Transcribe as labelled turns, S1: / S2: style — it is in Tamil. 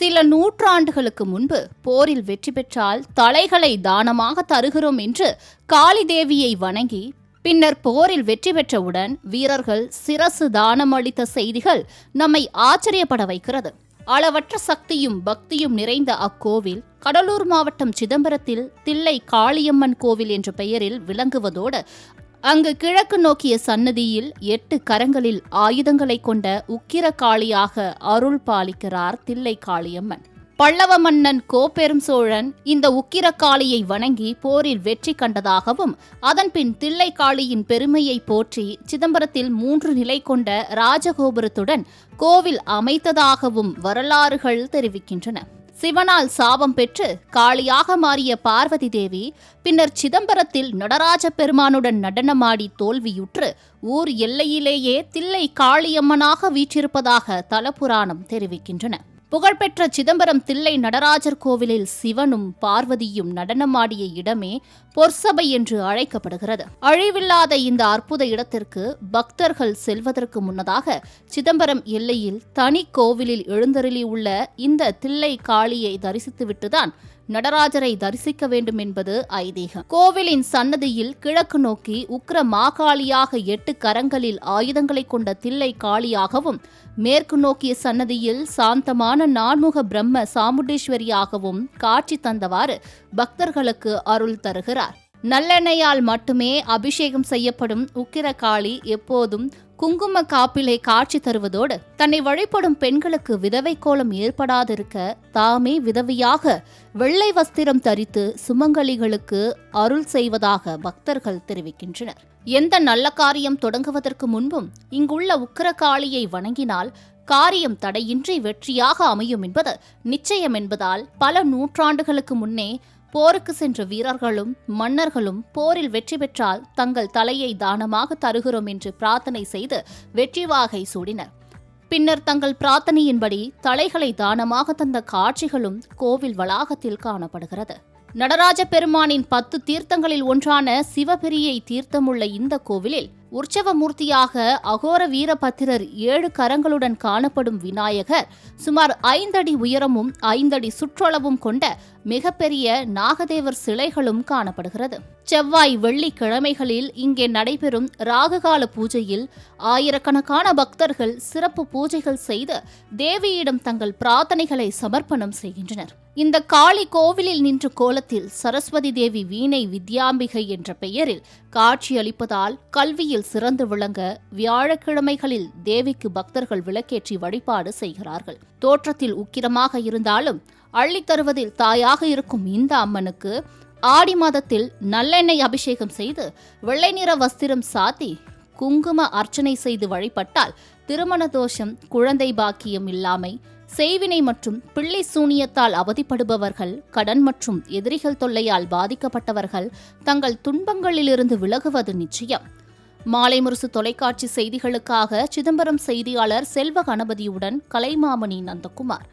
S1: சில நூற்றாண்டுகளுக்கு முன்பு போரில் வெற்றி பெற்றால் தலைகளை தானமாக தருகிறோம் என்று காளி தேவியை வணங்கி பின்னர் போரில் வெற்றி பெற்றவுடன் வீரர்கள் சிரசு தானம் அளித்த செய்திகள் நம்மை ஆச்சரியப்பட வைக்கிறது. அளவற்ற சக்தியும் பக்தியும் நிறைந்த அக்கோவில் கடலூர் மாவட்டம் சிதம்பரத்தில் தில்லை காளியம்மன் கோவில் என்ற பெயரில் விளங்குவதோடு அங்கு கிழக்கு நோக்கிய சன்னதியில் எட்டு கரங்களில் ஆயுதங்களை கொண்ட உக்கிர காளியாக அருள் பாலிக்கிறார் தில்லை காளியம்மன் பல்லவ மன்னன் கோப்பெரும் சோழன் இந்த உக்கிர காளியை வணங்கி போரில் வெற்றி கண்டதாகவும் அதன்பின் தில்லை காளியின் பெருமையை போற்றி சிதம்பரத்தில் மூன்று நிலை கொண்ட ராஜகோபுரத்துடன் கோவில் அமைத்ததாகவும் வரலாறுகள் தெரிவிக்கின்றன. சிவனால் சாபம் பெற்று காளியாக மாறிய பார்வதி தேவி பின்னர் சிதம்பரத்தில் நடராஜ பெருமானுடன் நடனமாடி தோல்வியுற்று ஊர் எல்லையிலேயே தில்லை காளியம்மனாக வீற்றிருப்பதாக தலபுராணம் தெரிவிக்கின்றன. புகழ்பெற்ற சிதம்பரம் தில்லை நடராஜர் கோவிலில் சிவனும் பார்வதியும் நடனமாடிய இடமே பொற்சபை என்று அழைக்கப்படுகிறது. அழிவில்லாத இந்த அற்புத இடத்திற்கு பக்தர்கள் செல்வதற்கு முன்னதாக சிதம்பரம் எல்லையில் தனி கோவிலில் எழுந்தருளியுள்ள இந்த தில்லை காளியை தரிசித்துவிட்டுதான் நடராஜரை தரிசிக்க வேண்டும் என்பது ஐதீகம். கோவிலின் சன்னதியில் கிழக்கு நோக்கி உக்ர மாகாளியாக எட்டு கரங்களில் ஆயுதங்களை கொண்ட தில்லை காளியாகவும் மேற்கு நோக்கிய சன்னதியில் சாந்தமான நான்முக பிரம்ம சாமுண்டேஸ்வரியாகவும் காட்சி தந்தவாறு பக்தர்களுக்கு அருள் தருகிறார். நல்லெண்ணெயால் மட்டுமே அபிஷேகம் செய்யப்படும் உக்கிரகாளி எப்போதும் குங்கும காப்பிலை காட்சி தருவதோடு தன்னை வழிபடும் பெண்களுக்கு விதவை கோலம் ஏற்படாதிருக்க தாமே விதவையாக வெள்ளை வஸ்திரம் தரித்து சுமங்கலிகளுக்கு அருள் செய்வதாக பக்தர்கள் தெரிவிக்கின்றனர். எந்த நல்ல காரியம் தொடங்குவதற்கு முன்பும் இங்குள்ள உக்கிரகாளியை வணங்கினால் காரியம் தடையின்றி வெற்றியாக அமையும் என்பது நிச்சயம் என்பதால் பல நூற்றாண்டுகளுக்கு முன்னே போருக்கு சென்ற வீரர்களும் மன்னர்களும் போரில் வெற்றி பெற்றால் தங்கள் தலையை தானமாக தருகிறோம் என்று பிரார்த்தனை செய்து வெற்றி வாகை சூடினர். பின்னர் தங்கள் பிரார்த்தனையின்படி தலைகளை தானமாக தந்த காட்சிகளும் கோவில் வளாகத்தில் காணப்படுகிறது. நடராஜ பெருமானின் பத்து தீர்த்தங்களில் ஒன்றான சிவபெரியை தீர்த்தமுள்ள இந்த கோவிலில் உற்சவ மூர்த்தியாக அகோர வீரபத்திரர் ஏழு கரங்களுடன் காணப்படும் விநாயகர் சுமார் ஐந்தடி உயரமும் ஐந்தடி சுற்றளவும் கொண்ட மிகப்பெரிய நாகதேவர் சிலைகளும் காணப்படுகிறது. செவ்வாய் வெள்ளிக்கிழமைகளில் இங்கே நடைபெறும் ராககால பூஜையில் ஆயிரக்கணக்கான பக்தர்கள் சிறப்பு பூஜைகள் செய்து தேவியிடம் தங்கள் பிரார்த்தனைகளை சமர்ப்பணம் செய்கின்றனர். இந்த காளி கோவிலில் நின்ற கோலத்தில் சரஸ்வதி தேவி வீணை வித்யாம்பிகை என்ற பெயரில் காட்சியளிப்பதால் கல்வியில் சிறந்து விளங்க வியாழக்கிழமைகளில் தேவிக்கு பக்தர்கள் விளக்கேற்றி வழிபாடு செய்கிறார்கள். தோற்றத்தில் உக்கிரமாக இருந்தாலும் அள்ளி தருவதில் தாயாக இருக்கும் இந்த அம்மனுக்கு ஆடி மாதத்தில் நல்லெண்ணெய் அபிஷேகம் செய்து வெள்ளை நிற வஸ்திரம் சாத்தி குங்கும அர்ச்சனை செய்து வழிபட்டால் திருமண தோஷம் குழந்தை பாக்கியம் இல்லாமை செய்வினை மற்றும் பிள்ளை சூனியத்தால் அவதிப்படுபவர்கள் கடன் மற்றும் எதிரிகள் தொல்லையால் பாதிக்கப்பட்டவர்கள் தங்கள் துன்பங்களிலிருந்து விலகுவது நிச்சயம். மாலை முரசு தொலைக்காட்சி செய்திகளுக்காக சிதம்பரம் செய்தியாளர் செல்வ கணபதியுடன் கலைமாமணி நந்தகுமார்.